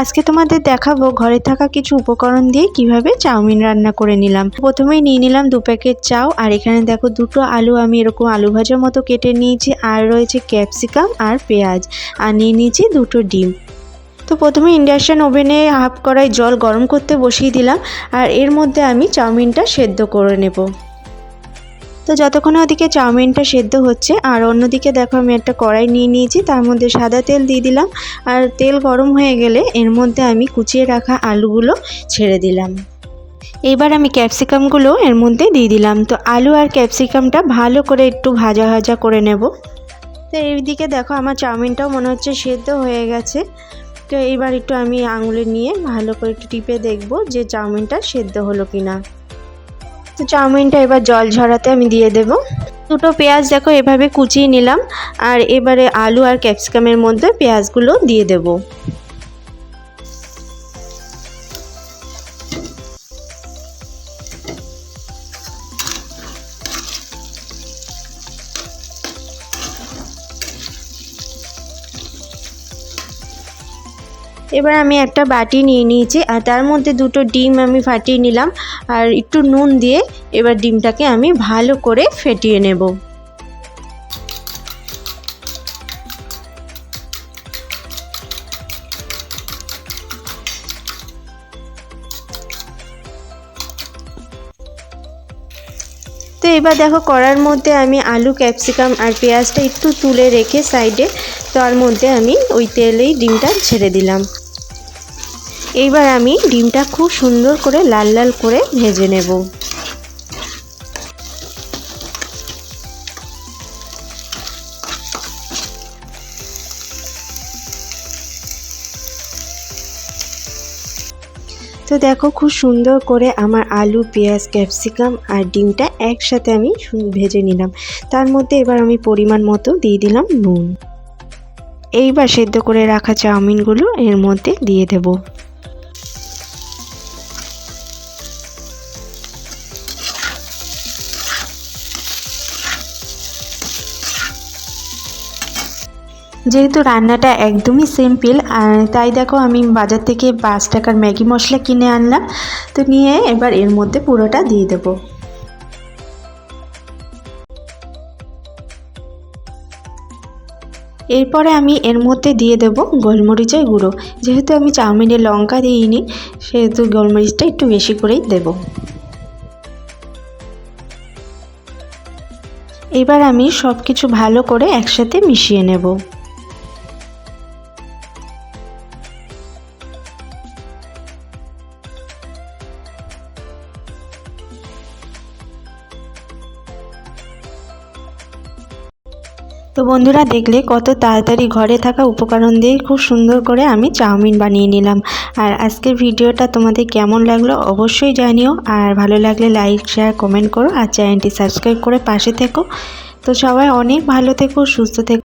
আজকে তোমাদের দেখাবো ঘরে থাকা কিছু উপকরণ দিয়ে কীভাবে চাউমিন রান্না করে নিলাম। প্রথমেই নিয়ে নিলাম দু প্যাকেট চাউ আর এখানে দেখো দুটো আলু আমি এরকম আলু ভাজার মতো কেটে নিয়েছি, আর রয়েছে ক্যাপসিকাম আর পেঁয়াজ, আর নিয়ে নিয়েছি দুটো ডিম। তো প্রথমে ইন্ডাকশান ওভেনে হাফ কড়াই জল গরম করতে বসিয়ে দিলাম, আর এর মধ্যে আমি চাউমিনটা সেদ্ধ করে নেব। তো যতক্ষণে ওদিকে চাউমিনটা সেদ্ধ হচ্ছে, আর অন্যদিকে দেখো আমি একটা কড়াই নিয়ে নিয়েছি, তার মধ্যে সাদা তেল দিয়ে দিলাম, আর তেল গরম হয়ে গেলে এর মধ্যে আমি কুচিয়ে রাখা আলুগুলো ছেড়ে দিলাম। এবার আমি ক্যাপসিকামগুলো এর মধ্যে দিয়ে দিলাম, তো আলু আর ক্যাপসিকামটা ভালো করে একটু ভাজা ভাজা করে নেব। তো এইদিকে দেখো আমার চাউমিনটাও মনে হচ্ছে সেদ্ধ হয়ে গেছে, তো এবার একটু আমি আঙুলে নিয়ে ভালো করে একটু টিপে দেখব যে চাউমিনটা সেদ্ধ হলো কি না তো চাউমিনটা এবার জল ঝরাতে আমি দিয়ে দেব। দুটো পেঁয়াজ দেখো এভাবে কুচিয়ে নিলাম, আর এবারে আলু আর ক্যাপসিকামের মধ্যে পেঁয়াজগুলো দিয়ে দেব। এবার আমি একটা বাটি নিয়ে নিয়েছি, আর তার মধ্যে দুটো ডিম আমি ফাটিয়ে নিলাম, আর একটু নুন দিয়ে এবার ডিমটাকে আমি ভালো করে ফেটিয়ে নেব। তো এবার দেখো কড়ার মধ্যে আমি আলু, ক্যাপসিকাম আর পেঁয়াজটা একটু তুলে রেখে সাইডে তার মধ্যে আমি ওই তেলেই ডিমটা ছেড়ে দিলাম। এইবার আমি ডিমটা খুব সুন্দর করে লাল লাল করে ভেজে নেব। তো দেখো খুব সুন্দর করে আমার আলু, পেঁয়াজ, ক্যাপসিকাম আর ডিমটা একসাথে আমি ভেজে নিলাম। তার মধ্যে এবার আমি পরিমাণ মতো দিয়ে দিলাম নুন। এইবার সেদ্ধ করে রাখা চাউমিনগুলো এর মধ্যে দিয়ে দেবো। যেহেতু রান্নাটা একদমই সিম্পল তাই দেখো আমি বাজার থেকে পাঁচ টাকার ম্যাগি মশলা কিনে আনলাম। তো নিয়ে এবার এর মধ্যে পুরোটা দিয়ে দেবো। এরপরে আমি এর মধ্যে দিয়ে দেব গোলমরিচের গুঁড়ো। যেহেতু আমি চাউমিনে লঙ্কা দিইনি, সেহেতু গোলমরিচটা একটু বেশি করেই দেব। এবার আমি সব কিছু ভালো করে একসাথে মিশিয়ে নেব। তো বন্ধুরা দেখলে কত তাড়াতাড়ি ঘরে থাকা উপকরণ দিয়ে খুব সুন্দর করে আমি চাউমিন বানিয়ে নিলাম। আর আজকের ভিডিওটা তোমাদের কেমন লাগল অবশ্যই জানিও। আর ভালো লাগলে লাইক, শেয়ার, কমেন্ট করো। আর চ্যানেলটি সাবস্ক্রাইব করে পাশে থেকো। তো সবাই অনেক ভালো থেকো, সুস্থ থেকো।